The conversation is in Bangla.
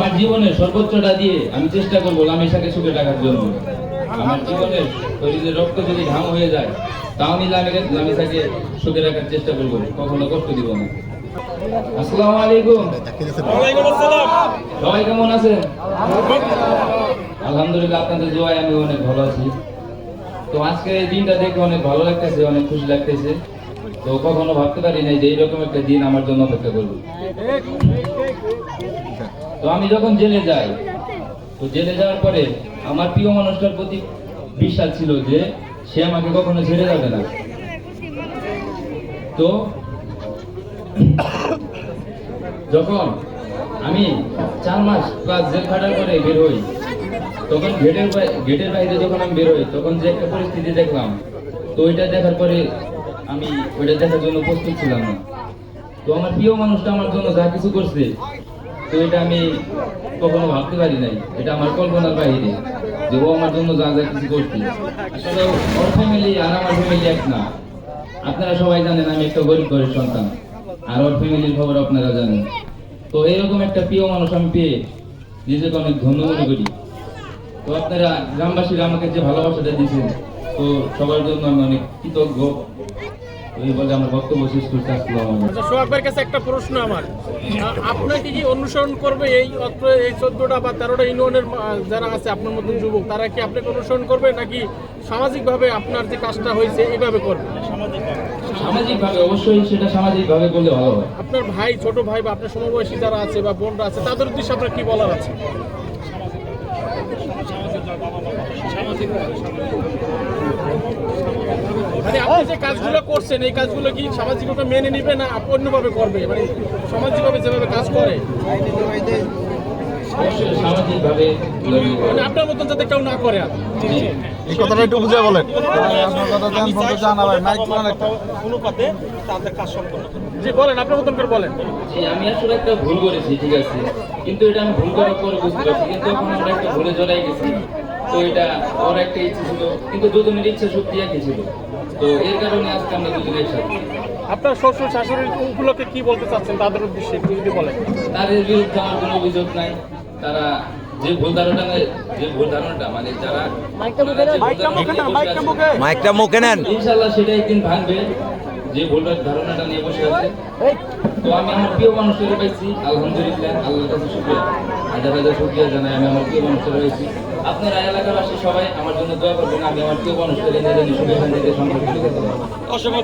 আমার জীবনে সর্বোচ্চটা দিয়ে আমি চেষ্টা করব লামিসাকে সুখে রাখার জন্য। আমার জীবনের শরীরের রক্ত যদি ঘাম হয়ে যায় তাও আমি লামিকে লামিসাকে সুখে রাখার চেষ্টা করব কখনো কষ্ট দিব না। আসসালামু আলাইকুম। সবাই কেমন আছেন? আলহামদুলিল্লাহ আপনাদের দোয়ায় আমি অনেক ভালো আছি। তো আজকে এই দিনটা দেখে অনেক ভালো লাগতেছে অনেক খুশি লাগতেছে। তো কখনো ভাবতে পারি নাই যে এইরকম একটা দিন আমার জন্য অপেক্ষা করবে। তো আমি যখন জেলে যাই, তো জেলে যাওয়ার পরে আমার প্রিয় মানুষটার প্রতি বিশ্বাস ছিল যে সে আমাকে কখনো ছেড়ে যাবে না। তো যখন আমি চার মাস প্লাস জেল খাটার পরে বের হই, তখন গেটের গেটের বাইরে যখন আমি বের হই, তখন যে একটা পরিস্থিতি দেখলাম, তো ওইটা দেখার পরে আমি ওইটা দেখার জন্য প্রস্তুত ছিলাম না। তো আমার প্রিয় মানুষটা আমার জন্য যা কিছু করছে তো এটা আমি কখনো ভাবতে পারি নাই। এটা আমার কল্পনার বাইরে যে ও আমার জন্য যা যা কিছু করছে। আসলে ওর ফ্যামিলি আর আমার ফ্যামিলি এক না। আপনারা সবাই জানেন আমি একটা গরিব ঘরের সন্তান। আর ওর ফ্যামিলির খবর আপনারা জানেন। তো এরকম একটা প্রিয় মানুষ আমি পেয়ে নিজেকে অনেক ধন্য মনে করি। তো আপনারা গ্রামবাসীরা আমাকে যে ভালোবাসাটা দিয়েছেন, তো সবার জন্য আমি অনেক কৃতজ্ঞ। এই বলে আমার বক্তব্য শেষ করতে আসলাম আচ্ছা কাছে একটা প্রশ্ন আমার। আ- আপনাকে কি অনুসরণ করবে এই অত্র এই চোদ্দটা বা তেরোটা ইউনিয়নের যারা আছে আপনার মতন যুবক তারা কি আপনাকে অনুসরণ করবে নাকি সামাজিকভাবে আপনার যে কাজটা হয়েছে এইভাবে করবে? সামাজিকভাবে অবশ্যই সেটা সামাজিকভাবে করলে ভালো হয়। আপনার ভাই ছোট ভাই বা আপনার সমবয়সী যারা আছে বা বোনরা আছে তাদের উদ্দেশ্যে আপনার কি বলার আছে? আপনি যে কাজগুলো করছেন, এই কাজগুলো কি সামাজিকভাবে মেনে নিবে না অন্যভাবে করবে? মানে সামাজিকভাবে যেভাবে কাজ করে। মানে আপনার মতন যাতে কেউ না করে এই কথাটা একটু বুঝে বলেন। আপনার কথা জান ফোন তো জানা ভাই মাইক ফোন একটা অনুপাতে তাদের কাজ সম্পন্ন জি বলেন আপনার মতন করে বলেন। জি, আমি আসলে একটা ভুল করেছি ঠিক আছে? কিন্তু এটা আমি ভুল করার পরে বুঝতে পারছি কিন্তু এখন আমরা একটা ভুলে জড়াই গেছি। তো এটা ওর একটা ইচ্ছে ছিল কিন্তু দুজনের ইচ্ছা শক্তি একই ছিল। তো এর কারণে আজকে আমরা দুজনে একসাথে আপনার শ্বশুর শাশুড়ির উপলক্ষে কি বলতে চাচ্ছেন তাদের উদ্দেশ্যে একটু যদি বলেন। তাদের বিরুদ্ধে আমার কোনো অভিযোগ নাই। তারা যে ভুল ধারণা যে ভুল ধারণাটা মানে যারা মাইকটা মুখে নেন, মাইকটা মুখে। মাইকটা মুখে। নেন। ইনশাল্লাহ সেটা একদিন ভাঙবে যে ভুল ধারণাটা নিয়ে বসে আছে। তো আমি আমার প্রিয় মানুষের পাইছি আলহামদুলিল্লাহ আল্লাহর কাছে শুক্রিয়া। হাজার হাজার শুক্রিয়া জানাই আমি আমার প্রিয় মানুষের পাইছি আপনারা এলাকাবাসী সবাই আমার জন্য দোয়া করবেন আমি আমার প্রিয় মানুষের এনে জানি সুখে শান্তিতে সম্পর্ক অসংখ্য